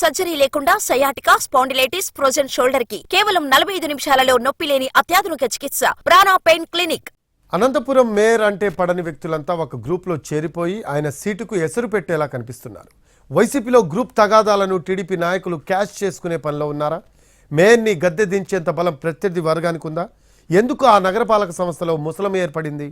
Surgery లేకుండా sciatica spondylitis frozen షోల్డర్కి కేవలం నలభై ఐదు నిమిషాలలో నొప్పి లేని అత్యాధునిక చికిత్స Prana pain clinic. Anantapuram mayor అంటే పడని వ్యక్తులంతా ఒక గ్రూప్లో చేరిపోయి ఆయన సీటుకు ఎసరు పెట్టేలా కనిపిస్తున్నారు. వైసీపీలో గ్రూప్ తగాదాలను టీడీపీ నాయకులు క్యాష్ చేసుకునే పనిలో ఉన్నారా? మేయర్ని గద్దె దించేంత బలం ప్రత్యర్థి వర్గానికి ఉందా ఎందుకు ఆ నగరపాలక సంస్థలో ముసలం ఏర్పడింది?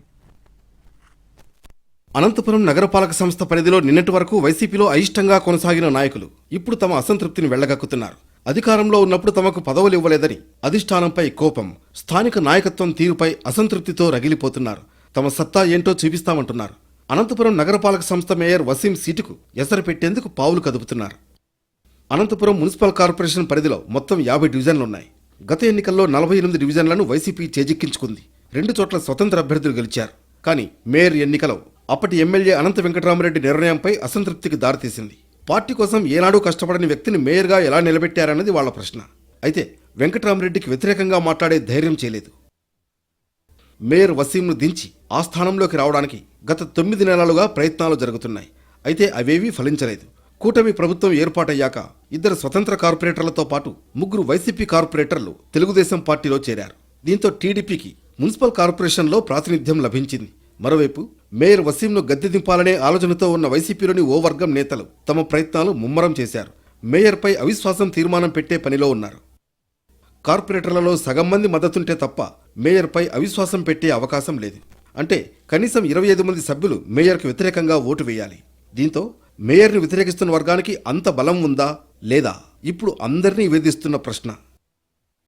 అనంతపురం నగరపాలక సంస్థ పరిధిలో నిన్నటి వరకు వైసీపీలో అయిష్టంగా కొనసాగిన నాయకులు ఇప్పుడు తమ అసంతృప్తిని వెళ్ళగక్కుతున్నారు. అధికారంలో ఉన్నప్పుడు తమకు పదవులు ఇవ్వలేదని అధిష్టానంపై కోపం స్థానిక నాయకత్వం తీరుపై అసంతృప్తితో రగిలిపోతున్నారు. తమ సత్తా ఏంటో చూపిస్తామంటున్నారు. అనంతపురం నగరపాలక సంస్థ మేయర్ వసీం సీటుకు ఎసరు పెట్టేందుకు పావులు కదుపుతున్నారు. అనంతపురం మున్సిపల్ కార్పొరేషన్ పరిధిలో మొత్తం యాభై డివిజన్లున్నాయి. గత ఎన్నికల్లో నలభై ఎనిమిది డివిజన్లను వైసీపీ చేజిక్కించుకుంది. రెండు చోట్ల స్వతంత్ర అభ్యర్థులు గెలిచారు. కానీ మేయర్ ఎన్నికలో అప్పటి ఎమ్మెల్యే అనంత వెంకటరామరెడ్డి నిర్ణయంపై అసంతృప్తికి దారితీసింది. పార్టీ కోసం ఏనాడూ కష్టపడని వ్యక్తిని మేయర్గా ఎలా నిలబెట్టారన్నది వాళ్ళ ప్రశ్న. అయితే వెంకటరామరెడ్డికి వ్యతిరేకంగా మాట్లాడే ధైర్యం చేయలేదు. మేయర్ వసీంను దించి ఆ స్థానంలోకి రావడానికి గత తొమ్మిది నెలలుగా ప్రయత్నాలు జరుగుతున్నాయి. అయితే అవేవీ ఫలించలేదు. కూటమి ప్రభుత్వం ఏర్పాటయ్యాక ఇద్దరు స్వతంత్ర కార్పొరేటర్లతో పాటు ముగ్గురు వైసీపీ కార్పొరేటర్లు తెలుగుదేశం పార్టీలో చేరారు. దీంతో టీడీపీకి మున్సిపల్ కార్పొరేషన్లో ప్రాతినిధ్యం లభించింది. మరోవైపు మేయర్ వసీంను గద్దె దింపాలనే ఆలోచనతో ఉన్న వైసీపీలోని ఓ వర్గం నేతలు తమ ప్రయత్నాలు ముమ్మరం చేశారు. మేయర్పై అవిశ్వాసం తీర్మానం పెట్టే పనిలో ఉన్నారు. కార్పొరేటర్లలో సగం మంది మద్దతుంటే తప్ప మేయర్పై అవిశ్వాసం పెట్టే అవకాశం లేదు. అంటే కనీసం ఇరవై ఐదు మంది సభ్యులు మేయర్కు వ్యతిరేకంగా ఓటు వేయాలి. దీంతో మేయర్ని వ్యతిరేకిస్తున్న వర్గానికి అంత బలం ఉందా లేదా? ఇప్పుడు అందరినీ వేధిస్తున్న ప్రశ్న.